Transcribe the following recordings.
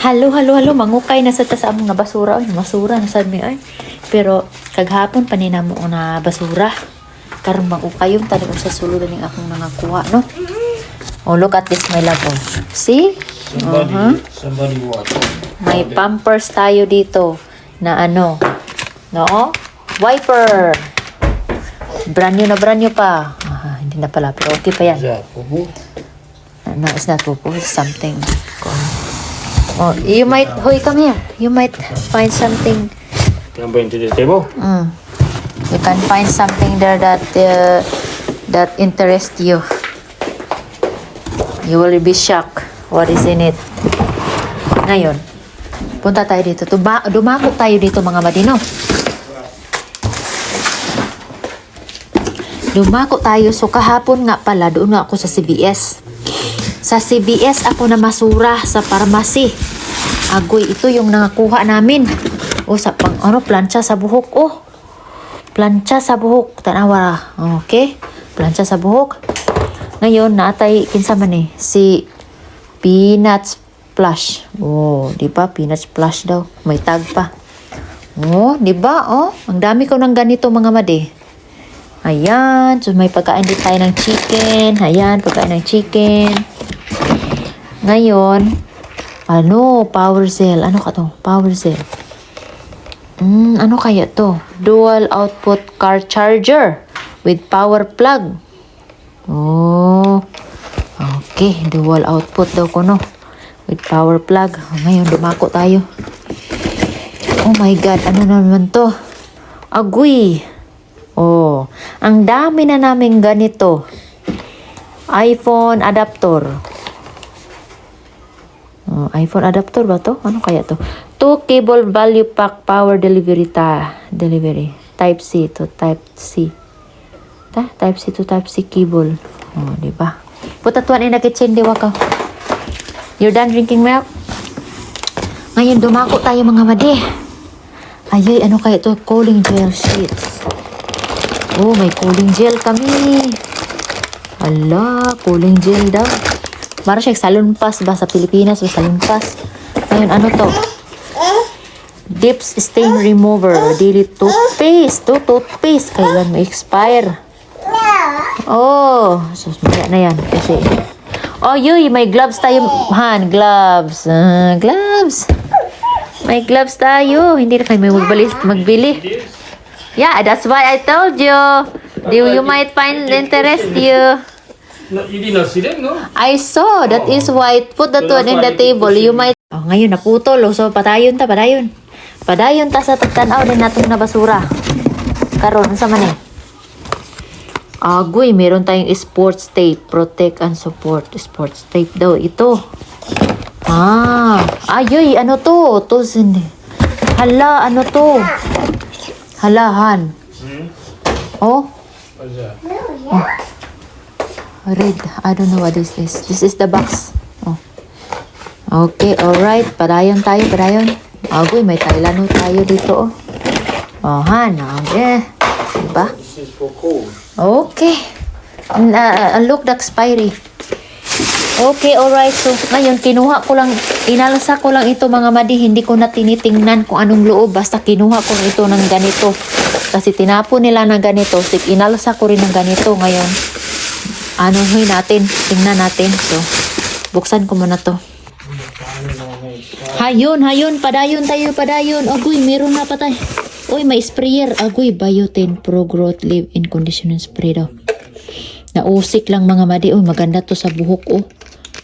Halo, halo, halo, mangukay na sa tas among na basura. Ay, masura na sad mi ay. Pero kaghapon panina mo na basura. Karong mangukay yung talagang sa sulod ning akong nangakuha, no? Oh, look at this, my love. Oh. See? Somebody, Uh-huh. somebody what? May pampers tayo dito na ano, no? Wiper. Brand new na brand new pa. Ah, hindi na pala, pero okay pa yan. Is that poo-poo? No, it's not poo It's something. Oh, you might, Hoy, come here. You might find something. Can I bring to the table? Mm, you can find something there that uh, that interests you. You will be shocked. What is in it? Ngayon, punta tayo dito. Tuma dumako tayo dito mga madino. Dumako tayo. So kahapon nga pala, doon nga ako sa CBS. Sa CBS ako na masura sa pharmacy. Agoy, ito yung nangakuha namin. O sa pang ano, plancha sa buhok. Oh, plancha sa buhok. Tanawa. Okay? Plancha sa buhok. Ngayon, naatay, kinsa man eh, si Peanuts Splash. Oh, di ba? Peanuts Splash daw. May tag pa. Oh, di ba? Oh, ang dami ko ng ganito mga madi. Ayan. So, may pagkain din tayo ng chicken. Ayan, pagkain ng chicken. Ngayon, ano, power cell. Ano ka to? Power cell. Hmm, ano kaya to? Dual output car charger with power plug. Oh. Okay, dual output daw ko no. With power plug. Ngayon, dumako tayo. Oh my God, ano na naman to? Agoy. Oh, ang dami na namin ganito. iPhone adapter. Oh, iPhone adapter ba to? Ano kaya to? Two cable value pack power delivery ta delivery. Type C to type C. Ta, type C to type C cable. Oh, di ba? Puta tuan ina kitchen di wakaw. You're done drinking milk? Ngayon dumako tayo mga madi. Ayay, ano kaya to? Cooling gel sheets. Oh, may cooling gel kami. Ala, cooling gel daw. Para siya salon pass ba sa Pilipinas o salon pass. Ngayon, ano to? Dips Stain Remover. Daily toothpaste. To toothpaste. Kailan may expire? Oh, sus, na yan. Kasi, oh, yuy, may gloves tayo. Han, gloves. Ah, gloves. May gloves tayo. Hindi na kayo may magbali, magbili. Yeah, that's why I told you. You, you might find interest you. No, you did not see them, no? I saw. That is why. Put that So one in the table. You might... Oh, ngayon, naputol. Oh. So, padayon ta, padayon. Padayon ta sa tagtanaw din natong na basura. Karon sa man eh. Agoy, meron tayong sports tape. Protect and support. Sports tape daw. Ito. Ah. Ayoy, ano to? To, sin- Hala, ano to? Halahan. Hmm? Oh, What's that? Red. I don't know what is this. This is the box. Oh. Okay, alright. Padayon tayo, padayon. Agoy, may Thailand tayo dito. Oh, oh han. Okay. Diba? This is for cold. Okay. Ah, ah, look the expiry. Okay, alright. So, ngayon, kinuha ko lang, inalasa ko lang ito mga madi. Hindi ko na tinitingnan kung anong loob. Basta kinuha ko ito ng ganito. Kasi tinapon nila ng ganito. So, inalasa ko rin ng ganito ngayon. Ano huy natin? Tingnan natin. So, buksan ko muna to. Hayun, hayun, padayon tayo, padayon. Agoy, meron na patay. Uy, may sprayer. Agoy, Biotin Pro Growth Live in Conditioning Spray daw. Nausik lang mga madi. Uy, maganda to sa buhok, oh.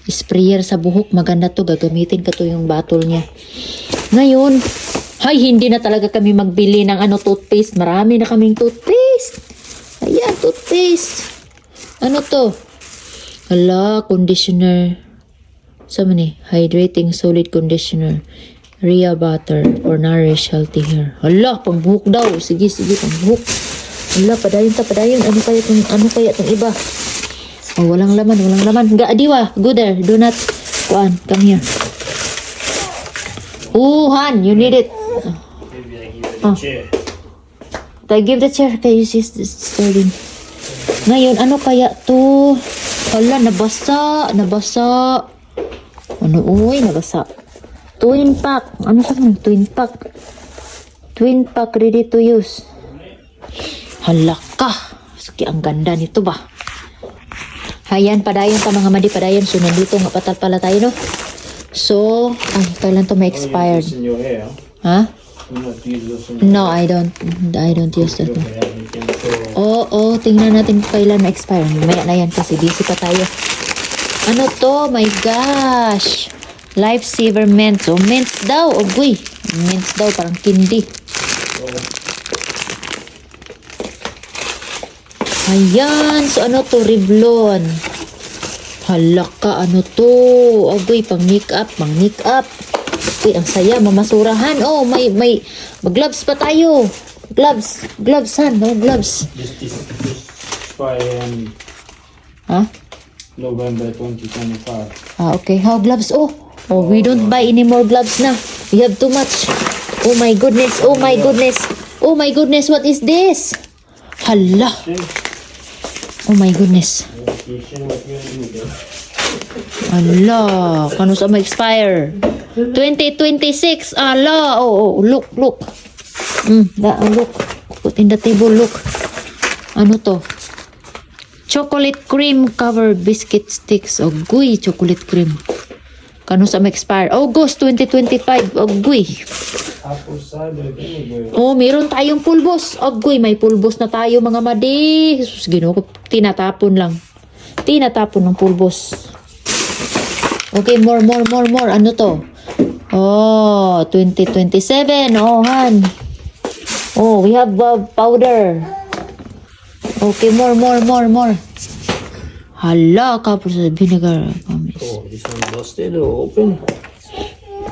Sprayer sa buhok, maganda to. Gagamitin ka to yung bottle niya. Ngayon, hay, hindi na talaga kami magbili ng ano, toothpaste. Marami na kaming toothpaste. Ayan, toothpaste. Ano to? Hala, conditioner. Sa man eh, hydrating solid conditioner. Rhea butter or nourish healthy hair. Hala, pang buhok daw. Sige, sige, pang buhok. Hala, padayon ta, padayon. Ano kaya tong, ano kaya tong iba? Oh, walang laman, walang laman. Ga, adiwa, go there. Do not, kuan, come here. Oh, Han, you need it. Maybe I give it Oh. a chair. I give the chair kay sis Sterling. Ngayon, ano kaya to? Hala, nabasa, nabasa. Ano, uy, nabasa. Twin pack. Ano sa mga twin pack? Twin pack ready to use. Halaka. Sige, ang ganda nito ba? Hayan, padayon pa mga madi, padayon. So, nandito nga patal pala tayo, no? So, ay, kailan to may expired? Your hair. In No, I don't. I don't use that one. Oo, tingnan natin kailan ma-expire. Mamaya na yan kasi busy pa tayo. Ano to? My gosh! Lifesaver mints. Oh, mints daw. Oh, guy. Mints daw, parang kindi. Ayan. So, ano to? Revlon. Halaka, ano to? Guy, pang makeup, pang makeup. Uy, ang saya, mamasurahan. Oh, may, may, mag-gloves pa tayo. Gloves, gloves, han, no gloves. This, this, this expire in Ha? November 2025. Ah, okay. How gloves? Oh, oh, we don't buy any more gloves na. We have too much. Oh my goodness. Oh my goodness. Oh my goodness. What is this? Hala. Oh my goodness. Hala. Kano sa ma-expire? 2026. Ala. Oh, oh, look, look. Mm, da, oh, look. Put in the table, look. Ano to? Chocolate cream covered biscuit sticks. Oh, guy, chocolate cream. Kano sa ma-expire? August 2025. Oh, guy. Oh, meron tayong pulbos. Agoy, may pulbos na tayo mga madi. Jesus, ginoo. Tinatapon lang. Tinatapon ng pulbos. Okay, more, more, more, more. Ano to? Oh, 2027. Oh, han. Oh, we have uh, powder. Okay, more, more, more, more. Hala, kapos sa vinegar. Promise. Oh, this one busted or open?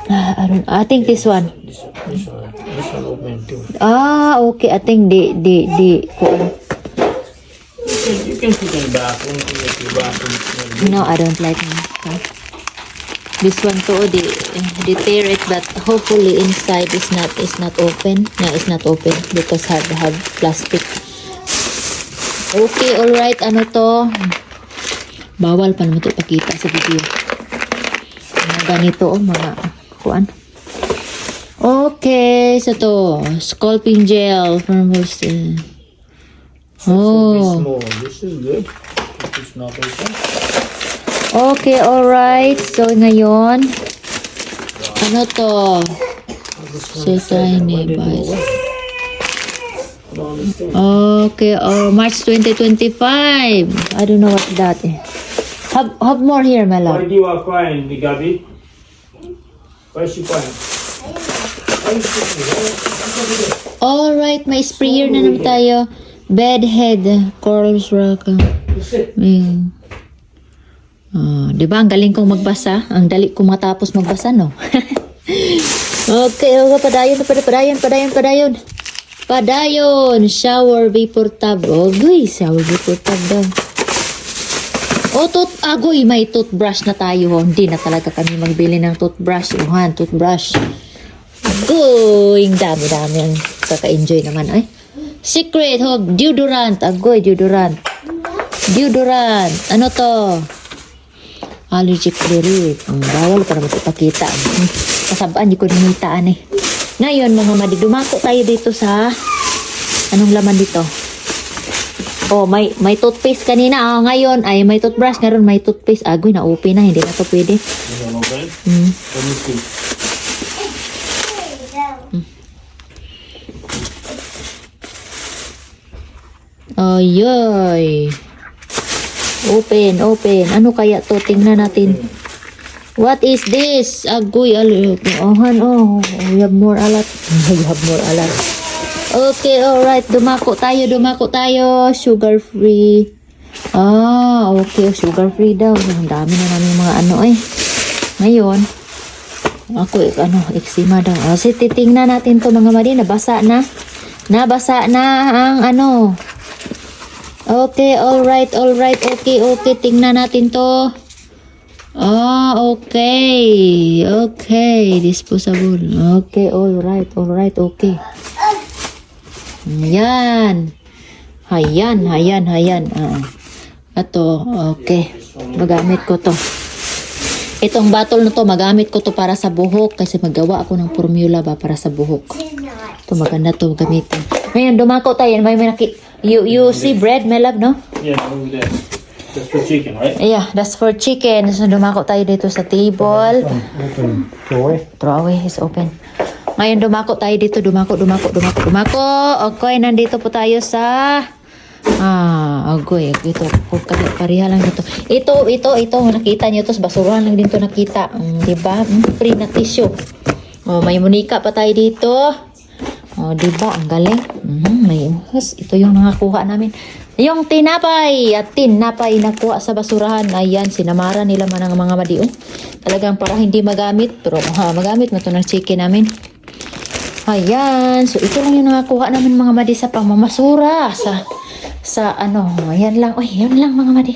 Ah, I, don't, I think this one. This one, this one, this one open too. Ah, okay. I think di, di, di. Kung, You can, you can put in the bathroom to make your bathroom smell good. No, I don't like it. This one to oh, they, they tear it but hopefully inside is not is not open. No, it's not open because have have plastic. Okay, all right. Ano to? Bawal pa naman ito ipakita sa video. Mga ganito oh, mga kuan. Okay, so to sculpting gel from. This will be Oh. This is good. If it's not open. Okay, alright. So, ngayon, ano to? So, tiny buys. I don't understand. Okay, oh, March 2025. I don't know what's that. eh. Have, have more here, my Why love. do you are crying, Gabi? Why is she crying? Why is? Alright, may sprayer na naman tayo. Bedhead, corals rock. Mm. Oh, di ba ang galing kong magbasa? Ang dali kong matapos magbasa, no? okay, okay, padayon, padayon, padayon, padayon, padayon. Shower vapor tub. Oh, guy, shower vapor tub daw. Oh, tooth, agoy, may toothbrush na tayo. Oh. Hindi na talaga kami magbili ng toothbrush. Uhan, toothbrush. Agoy, dami-dami ang kaka-enjoy naman. Ay, secret, oh, deodorant. Agoy, deodorant. Deodorant. Ano to? Allergic relief. Ang bawal para magpapakita. Hmm, Kasabaan, di ko nimitaan eh. Ngayon, mga madi, dumako tayo dito sa... Anong laman dito? Oh, may may toothpaste kanina. Ah, ngayon ay may toothbrush. Ngayon may toothpaste. Agoy, na-open na. Hindi na to pwede. See. Ayoy. Open, open. Ano kaya to? Tingnan natin. What is this? Agoy, alo. Ohan, oh. We have more alat. We have more alat. Okay, alright. Dumako tayo, dumako tayo. Sugar free. Ah, okay. Sugar free daw. Ang dami na namin mga ano eh. Ngayon, ako, eh, ano, eczema daw. O, si titingnan natin to mga mali. Nabasa na. Nabasa na ang ano. Okay, alright, alright. Okay, okay. Tingnan natin to. Ah, okay. Okay. Disposable. Okay, alright, alright. Okay. Ayan. Hayan, hayan, hayan. Ah. Ito, okay. Magamit ko to. Itong bottle na to, magamit ko to para sa buhok kasi magawa ako ng formula ba para sa buhok. Ito maganda to gamitin. Ngayon, dumako tayo. May may naki... You, you see bread, my love, no? Yeah, over there. That's for chicken, right? Yeah, that's for chicken. So, dumako tayo dito sa table. Open doorway. Throw away is open. Ngayon, dumako tayo dito. Dumako, dumako, dumako, dumako. Okay, nandito po tayo sa... Ah, agoy. Ito, kaya pareha lang dito. Ito, ito, ito. Nakita niyo to. Basurahan lang din to nakita. Mm, diba? Mm, free na tissue. Oh, may munika pa tayo dito. Oh, diba? Ang galing. Mm, may uhas. Ito yung nakakuha namin. Yung tinapay at tinapay na kuha sa basurahan. Ayan, sinamara nila man ang mga madiong. Talagang para hindi magamit. Pero ha, magamit mo to ng chicken namin. Ayan. So, ito lang yung nakakuha namin mga madi sa pangmamasura. Sa, sa ano, ayan lang. Uy, yun lang mga madi.